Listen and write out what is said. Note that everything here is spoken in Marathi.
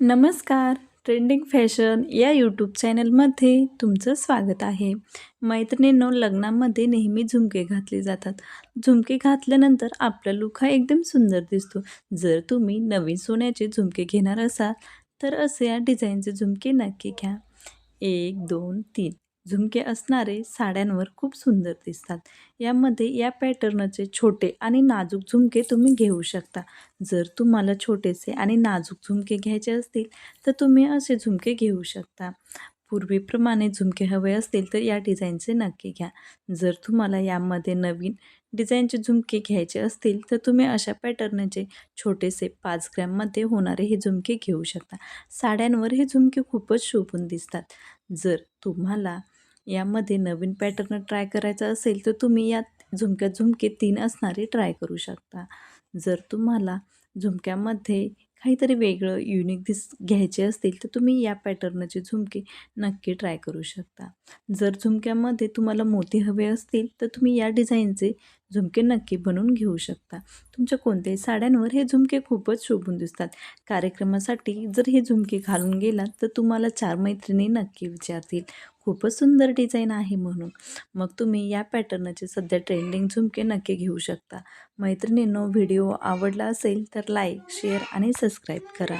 नमस्कार. ट्रेंडिंग फॅशन या यूट्यूब चॅनलमध्ये तुमचं स्वागत आहे. मैत्रिणींनो लग्नामध्ये नेहमी झुमके घातले जातात. झुमके घातल्यानंतर आपला लुक हा एकदम सुंदर दिसतो. जर तुम्ही नवीन सोन्याचे झुमके घेणार असाल तर असे या डिझाईनचे झुमके नक्की घ्या. एक दोन तीन. झुमके असणारे साड्यांवर खूप सुंदर दिसतात. यामध्ये या पॅटर्नचे छोटे आणि नाजूक झुमके तुम्ही घेऊ शकता. जर तुम्हाला छोटेसे आणि नाजूक झुमके घ्यायचे असतील तर तुम्ही असे झुमके घेऊ शकता. पूर्वीप्रमाणे झुमके हवे असतील तर या डिझाईनचे नक्की घ्या. जर तुम्हाला यामध्ये नवीन डिझाईनचे झुमके घ्यायचे असतील तर तुम्ही अशा पॅटर्नचे छोटेसे पाच ग्रॅममध्ये होणारे हे झुमके घेऊ शकता. साड्यांवर हे झुमके खूपच शोभून दिसतात. जर तुम्हाला यामध्ये नवीन पॅटर्न ट्राय करायचा असेल तर तुम्ही यात झुमक्यात झुमके तीन असणारे ट्राय करू शकता. जर तुम्हाला झुमक्यामध्ये काहीतरी वेगळं युनिक दिस घ्यायचे असतील तर तुम्ही या पॅटर्नचे झुमके नक्की ट्राय करू शकता. जर झुमक्यामध्ये तुम्हाला मोती हवे असतील तर तुम्ही या डिझाईनचे झुमके नक्की बनवून घेऊ शकता. तुमच्या कोणत्याही साड्यांवर हे झुमके खूपच शोभून दिसतात. कार्यक्रमासाठी जर हे झुमके घालून गेलात तर तुम्हाला चार मैत्रिणी नक्की विचारतील. खूपच सुंदर डिझाईन आहे म्हणून. मग तुम्ही या पॅटर्नचे सध्या ट्रेंडिंग झुमके नक्की घेऊ शकता. मैत्रिणींनो व्हिडिओ आवडला असेल तर लाईक शेअर आणि सबस्क्राईब सबस्क्राईब करा.